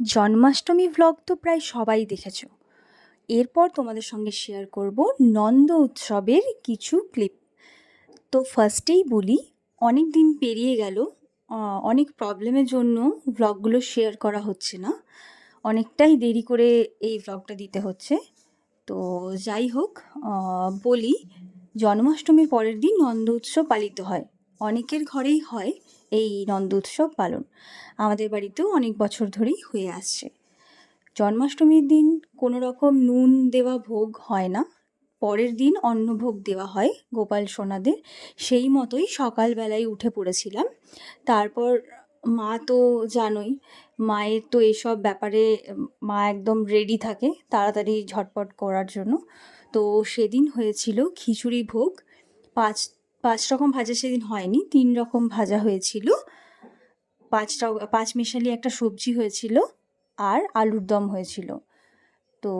Janmashtami vlog তো প্রায় সবাই দেখেছ। এরপর তোমাদের সঙ্গে শেয়ার করব নন্দ উৎসবের কিছু ক্লিপ তো ফার্স্টেই বলি, অনেক দিন পেরিয়ে গেল অনেক প্রবলেমের জন্য ভ্লগগুলো শেয়ার করা হচ্ছে না। অনেকটাই দেরি করে এই ভ্লগটা দিতে হচ্ছে। তো যাই হোক বলি, জন্মাষ্টমীর পরের দিন নন্দ উৎসব পালিত হয়। অনেকের ঘরেই হয় এই নন্দ উৎসব পালন। আমাদের বাড়িতেও অনেক বছর ধরেই হয়ে আসছে। জন্মাষ্টমীর দিন কোনো রকম নুন দেওয়া ভোগ হয় না। পরের দিন অন্নভোগ দেওয়া হয় গোপাল সোনাদের। সেই মতোই সকালবেলায় উঠে পড়েছিলাম। তারপর মা তো জানোই, মায়ের তো এসব ব্যাপারে মা একদম রেডি থাকে তাড়াতাড়ি ঝটপট করার জন্য। তো সেদিন হয়েছিল খিচুড়ি ভোগ, পাঁচ পাঁচ রকম ভাজা সেদিন হয়নি, তিন রকম ভাজা হয়েছিল। পাঁচটা পাঁচ মিশালি একটা সবজি হয়েছিল আর আলুর দম হয়েছিল। তো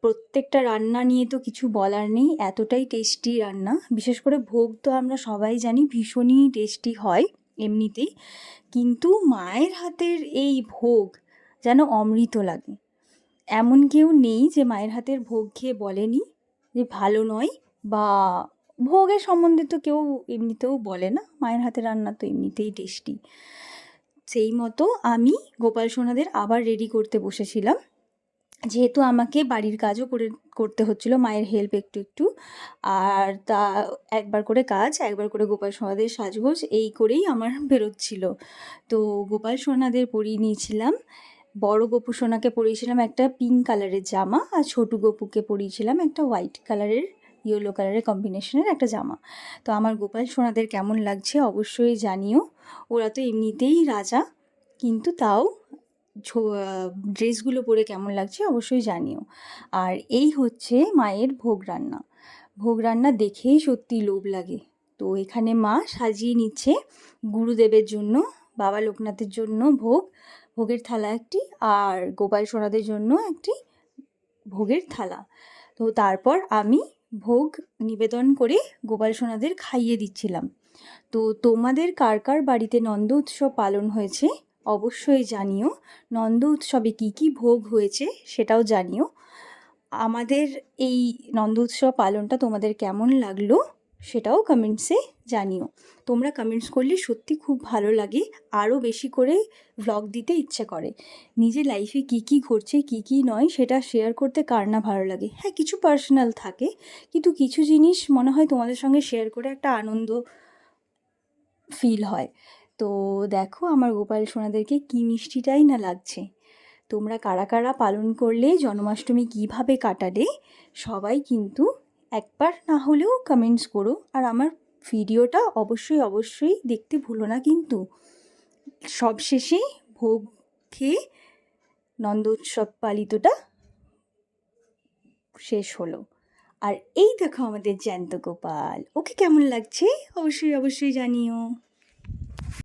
প্রত্যেকটা রান্না নিয়ে তো কিছু বলার নেই, এতটাই টেস্টি রান্না। বিশেষ করে ভোগ তো আমরা সবাই জানি ভীষণই টেস্টি হয় এমনিতেই। কিন্তু মায়ের হাতের এই ভোগ যেন অমৃত লাগে। এমন কেউ নেই যে মায়ের হাতের ভোগ খেয়ে বলেনি যে ভালো নয় বা ভোগের সম্বন্ধে তো কেউ এমনিতেও বলে না, মায়ের হাতের রান্না তো এমনিতেই টেস্টি সেই মতো আমি গোপাল সোনাদের আবার রেডি করতে বসেছিলাম। যেহেতু আমাকে বাড়ির কাজও করে, করতে হচ্ছিল, মায়ের হেল্প একটু একটু। আর তা একবার করে কাজ, একবার করে গোপাল সোনাদের সাজগোজ, এই করেই আমার বেরোচ্ছিল। তো গোপাল সোনাদের পরিয়ে নিয়েছিলাম। বড় গোপু সোনাকে পরিয়েছিলাম একটা পিঙ্ক কালারের জামা আর ছোটু গোপুকে পরিয়েছিলাম একটা হোয়াইট কালারের ইয়েলো কালারের কম্বিনেশনের একটা জামা। তো আমার গোপাল সোনাদের কেমন লাগছে অবশ্যই জানিও। ওরা তো এমনিতেই রাজা, কিন্তু তাও ড্রেসগুলো পরে কেমন লাগছে অবশ্যই জানিও। আর এই হচ্ছে মায়ের ভোগ রান্না। ভোগ রান্না দেখেই সত্যি লোভ লাগে। তো এখানে মা সাজিয়ে নিচ্ছে গুরুদেবের জন্য, বাবা লোকনাথের জন্য ভোগ, ভোগের থালা একটি, আর গোপাল সোনাদের জন্য একটি ভোগের থালা। তো তারপর আমি ভোগ নিবেদন করে গোপাল সোনাদের খাইয়ে দিচ্ছিলাম। তো তোমাদের কার কার বাড়িতে নন্দ উৎসব পালন হয়েছে অবশ্যই জানিও। নন্দ উৎসবে কী কী ভোগ হয়েছে সেটাও জানিও। আমাদের এই নন্দ উৎসব পালনটা তোমাদের কেমন লাগল? সেটাও কমেন্টসে জানিও। তোমরা কমেন্টস করলে সত্যি খুব ভালো লাগে, আরও বেশি করে ভ্লগ দিতে ইচ্ছে করে। নিজের লাইফে কী কী ঘটছে, কী কী নয়, সেটা শেয়ার করতে কার না ভালো লাগে? হ্যাঁ কিছু পার্সোনাল থাকে, কিন্তু কিছু জিনিস মনে হয় তোমাদের সঙ্গে শেয়ার করে একটা আনন্দ ফিল হয়। তো দেখো আমার গোপাল সোনাদেরকে কী মিষ্টিটাই না লাগছে। তোমরা কারা কারা পালন করলে, জন্মাষ্টমী কীভাবে কাটালে, সবাই কিন্তু একবার না হলেও কমেন্টস করো। আর আমার ভিডিওটা অবশ্যই অবশ্যই দেখতে ভুলো না কিন্তু। সবশেষে ভোগ খেয়ে নন্দ উৎসব পালিতটা শেষ হলো। আর এই দেখো আমাদের জ্যান্ত গোপাল। ওকে কেমন লাগছে? অবশ্যই অবশ্যই জানিও।